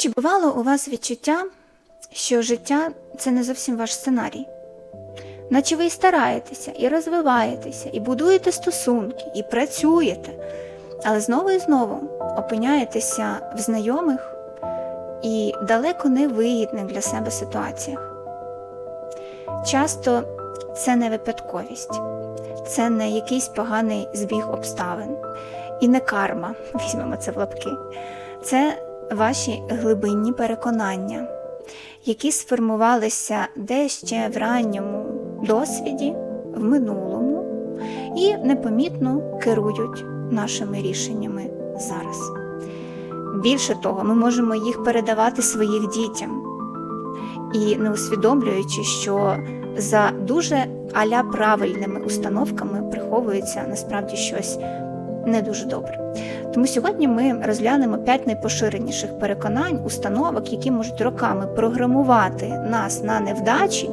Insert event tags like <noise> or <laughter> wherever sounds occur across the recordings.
Чи бувало у вас відчуття, що життя це не зовсім ваш сценарій? Наче ви і стараєтеся, і розвиваєтеся, і будуєте стосунки, і працюєте, але знову і знову опиняєтеся в знайомих і далеко не вигідних для себе ситуаціях. Часто це не випадковість, це не якийсь поганий збіг обставин і не карма, <laughs> візьмемо це в лапки. Це ваші глибинні переконання, які сформувалися де ще в ранньому досвіді, в минулому і непомітно керують нашими рішеннями зараз. Більше того, ми можемо їх передавати своїх дітям і не усвідомлюючи, що за дуже аля правильними установками приховується насправді щось не дуже добре. Тому сьогодні ми розглянемо п'ять найпоширеніших переконань, установок, які можуть роками програмувати нас на невдачі.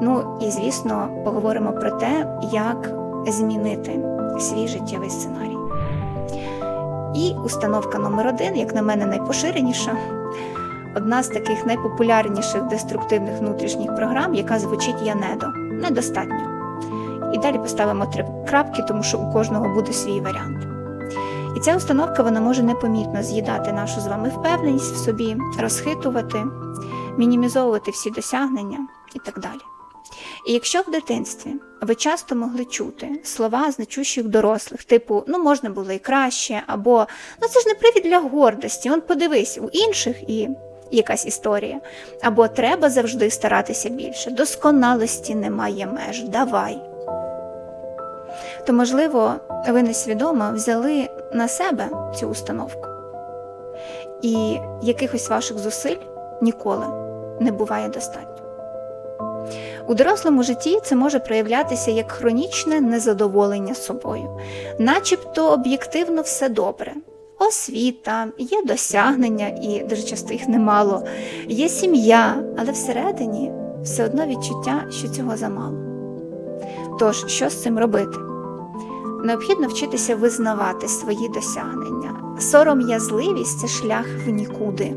Ну і звісно, поговоримо про те, як змінити свій життєвий сценарій. І установка номер один, як на мене, найпоширеніша. Одна з таких найпопулярніших деструктивних внутрішніх програм, яка звучить Я недо. Недостатньо. І далі поставимо три крапки, тому що у кожного буде свій варіант. І ця установка вона може непомітно з'їдати нашу з вами впевненість в собі, розхитувати, мінімізовувати всі досягнення і так далі. І якщо в дитинстві ви часто могли чути слова значущих дорослих, типу ну можна було і краще, або ну це ж не привід для гордості, он подивись у інших і якась історія, або треба завжди старатися більше, досконалості немає меж, давай. То, можливо, ви несвідомо взяли на себе цю установку, і якихось ваших зусиль ніколи не буває достатньо. У дорослому житті це може проявлятися як хронічне незадоволення собою, начебто об'єктивно все добре. Освіта, є досягнення, і дуже часто їх немало, є сім'я, але всередині все одно відчуття, що цього замало. Тож, що з цим робити? Необхідно вчитися визнавати свої досягнення. Сором'язливість це шлях в нікуди.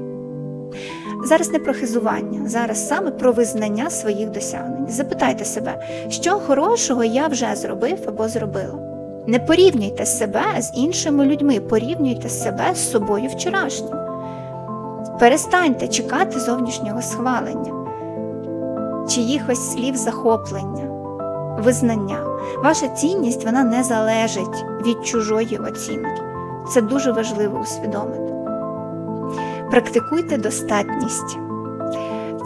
Зараз не про хизування, зараз саме про визнання своїх досягнень. Запитайте себе, що хорошого я вже зробив або зробила. Не порівнюйте себе з іншими людьми, порівнюйте себе з собою вчорашнім. Перестаньте чекати зовнішнього схвалення, чиїхось слів захоплення, визнання. Ваша цінність вона не залежить від чужої оцінки. Це дуже важливо усвідомити. Практикуйте достатність.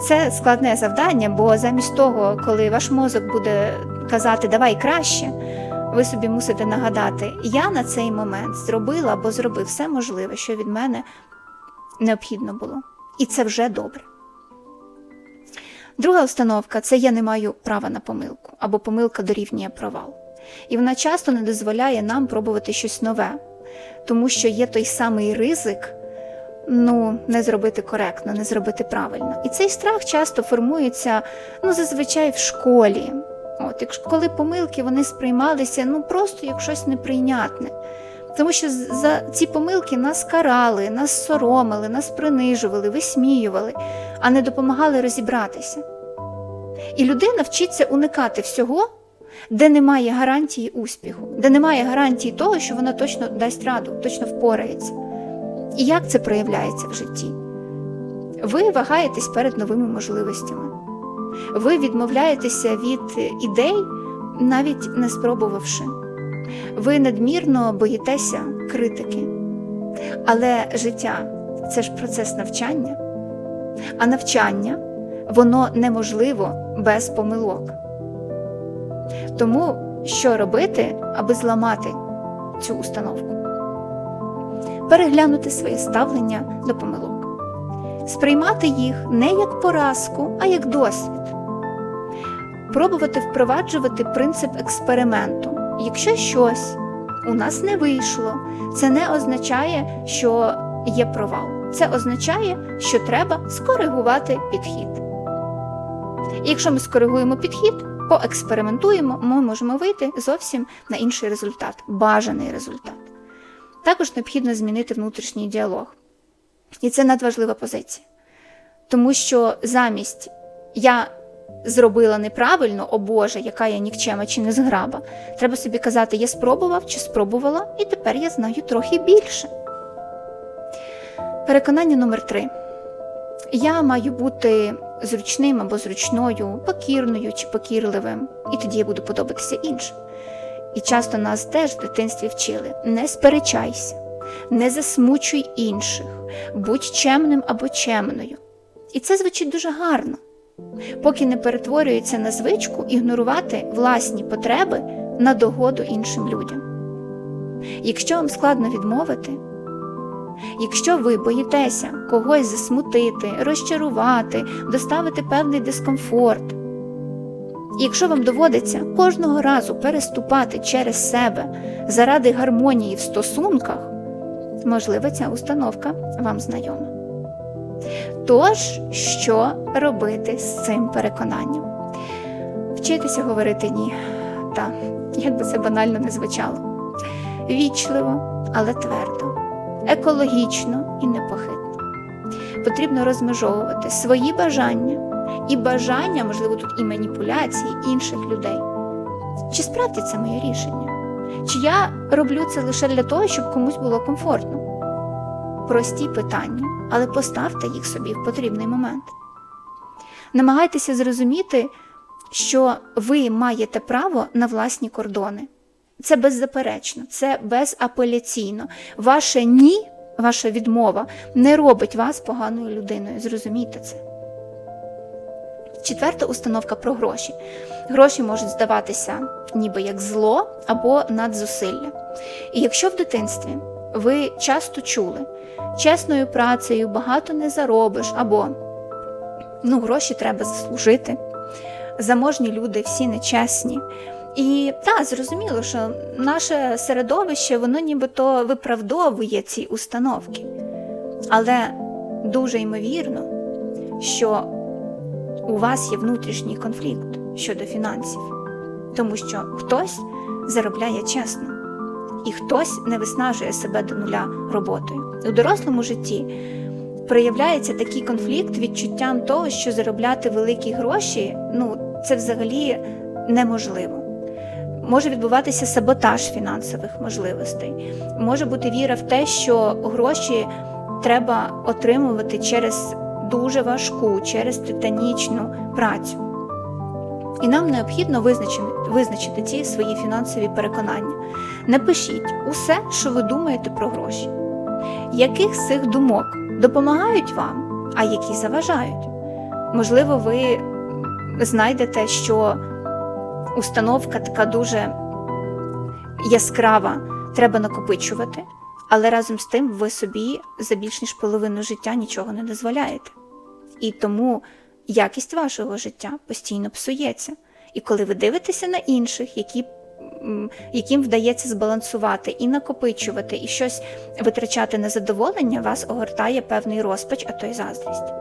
Це складне завдання, бо замість того, коли ваш мозок буде казати Давай краще, ви собі мусите нагадати, я на цей момент зробила або зробив все можливе, що від мене необхідно було. І це вже добре. Друга установка це я не маю права на помилку, або помилка дорівнює провал. І вона часто не дозволяє нам пробувати щось нове, тому що є той самий ризик ну, не зробити коректно, не зробити правильно. І цей страх часто формується ну, зазвичай в школі. От, коли помилки вони сприймалися ну, просто як щось неприйнятне. Тому що за ці помилки нас карали, нас соромили, нас принижували, висміювали, а не допомагали розібратися. І людина вчиться уникати всього, де немає гарантії успіху, де немає гарантії того, що вона точно дасть раду, точно впорається. І як це проявляється в житті? Ви вагаєтесь перед новими можливостями. Ви відмовляєтеся від ідей, навіть не спробувавши. Ви надмірно боїтеся критики. Але життя це ж процес навчання, а навчання воно неможливо без помилок. Тому що робити, аби зламати цю установку? Переглянути своє ставлення до помилок, сприймати їх не як поразку, а як досвід, пробувати впроваджувати принцип експерименту. Якщо щось у нас не вийшло, це не означає, що є провал. Це означає, що треба скоригувати підхід. І якщо ми скоригуємо підхід, поекспериментуємо, ми можемо вийти зовсім на інший результат, бажаний результат. Також необхідно змінити внутрішній діалог. І це надважлива позиція. Тому що замість я зробила неправильно, о Боже, яка я нікчема чи не зграба, треба собі казати, я спробував чи спробувала, і тепер я знаю трохи більше. Переконання номер три. Я маю бути зручним або зручною, покірною чи покірливим, і тоді я буду подобатися іншим. І часто нас теж в дитинстві вчили: не сперечайся, не засмучуй інших, будь чемним або чемною. І це звучить дуже гарно, поки не перетворюється на звичку ігнорувати власні потреби на догоду іншим людям. Якщо вам складно відмовити, якщо ви боїтеся когось засмутити, розчарувати, доставити певний дискомфорт, якщо вам доводиться кожного разу переступати через себе заради гармонії в стосунках, можливо, ця установка вам знайома. Тож, що робити з цим переконанням? Вчитися говорити ні, та як би це банально не звучало. Вічливо, але твердо, екологічно і непохитно. Потрібно розмежовувати свої бажання і бажання, можливо, тут і маніпуляції інших людей. Чи справді це моє рішення? Чи я роблю це лише для того, щоб комусь було комфортно? Прості питання, але поставте їх собі в потрібний момент. Намагайтеся зрозуміти, що ви маєте право на власні кордони. Це беззаперечно, це безапеляційно. Ваше ні, ваша відмова не робить вас поганою людиною. Зрозумійте це. Четверта установка про гроші. Гроші можуть здаватися ніби як зло або надзусилля. І якщо в дитинстві ви часто чули, чесною працею багато не заробиш, або ну, гроші треба заслужити, заможні люди всі нечесні. І так, зрозуміло, що наше середовище, воно нібито виправдовує ці установки. Але дуже ймовірно, що у вас є внутрішній конфлікт щодо фінансів, тому що хтось заробляє чесно, і хтось не виснажує себе до нуля роботою. У дорослому житті проявляється такий конфлікт відчуттям того, що заробляти великі гроші ну, це взагалі неможливо. Може відбуватися саботаж фінансових можливостей, може бути віра в те, що гроші треба отримувати через дуже важку, через титанічну працю. І нам необхідно визначити, ці свої фінансові переконання. Напишіть усе, що ви думаєте про гроші, яких з цих думок допомагають вам, а які заважають. Можливо, ви знайдете, що установка така дуже яскрава, треба накопичувати, але разом з тим ви собі за більш ніж половину життя нічого не дозволяєте. І тому якість вашого життя постійно псується. І коли ви дивитеся на інших, які, яким вдається збалансувати і накопичувати, і щось витрачати на задоволення, вас огортає певний розпач, а то й заздрість.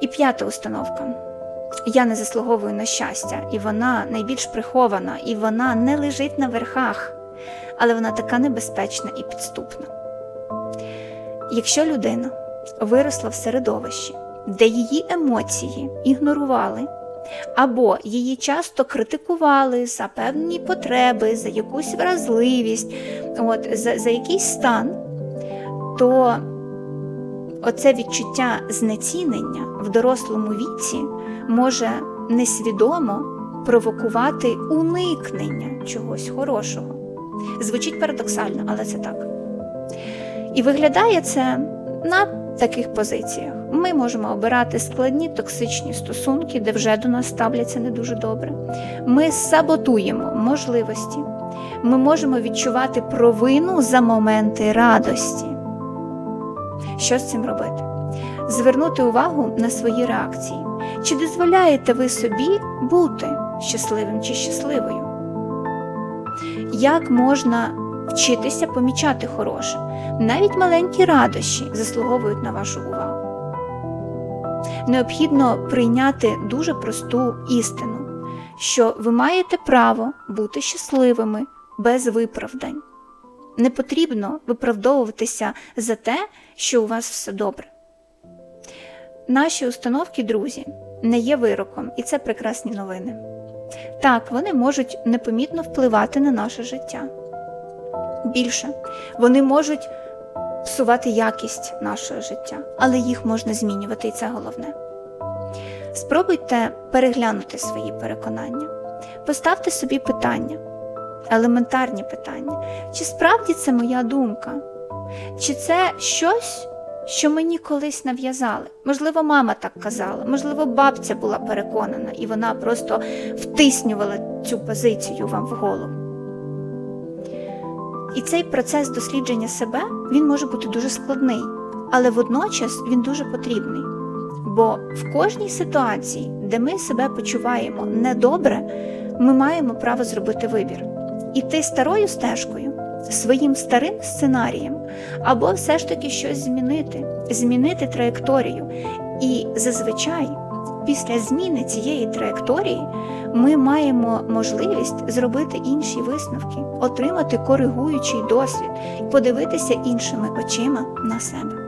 І п'ята установка. Я не заслуговую на щастя, і вона найбільш прихована, і вона не лежить на верхах, але вона така небезпечна і підступна. Якщо людина виросла в середовищі, де її емоції ігнорували, або її часто критикували за певні потреби, за якусь вразливість, от, за, за якийсь стан, то оце відчуття знецінення в дорослому віці може несвідомо провокувати уникнення чогось хорошого. Звучить парадоксально, але це так. І виглядає це на таких позиціях. Ми можемо обирати складні токсичні стосунки, де вже до нас ставляться не дуже добре. Ми саботуємо можливості. Ми можемо відчувати провину за моменти радості. Що з цим робити? Звернути увагу на свої реакції. Чи дозволяєте ви собі бути щасливим чи щасливою? Як можна вчитися помічати хороше? Навіть маленькі радощі заслуговують на вашу увагу. Необхідно прийняти дуже просту істину, що ви маєте право бути щасливими без виправдань. Не потрібно виправдовуватися за те, що у вас все добре. Наші установки, друзі, не є вироком, і це прекрасні новини. Так, вони можуть непомітно впливати на наше життя. Більше, вони можуть псувати якість нашого життя, але їх можна змінювати, і це головне. Спробуйте переглянути свої переконання, поставте собі питання, елементарні питання. Чи справді це моя думка? Чи це щось, що мені колись нав'язали? Можливо, мама так казала, можливо, бабця була переконана, і вона просто втиснювала цю позицію вам в голову. І цей процес дослідження себе він може бути дуже складний, але водночас він дуже потрібний. Бо в кожній ситуації, де ми себе почуваємо недобре, ми маємо право зробити вибір. Іти старою стежкою, своїм старим сценарієм, або все ж таки щось змінити, змінити траєкторію. І зазвичай, після зміни цієї траєкторії, ми маємо можливість зробити інші висновки, отримати коригуючий досвід, подивитися іншими очима на себе.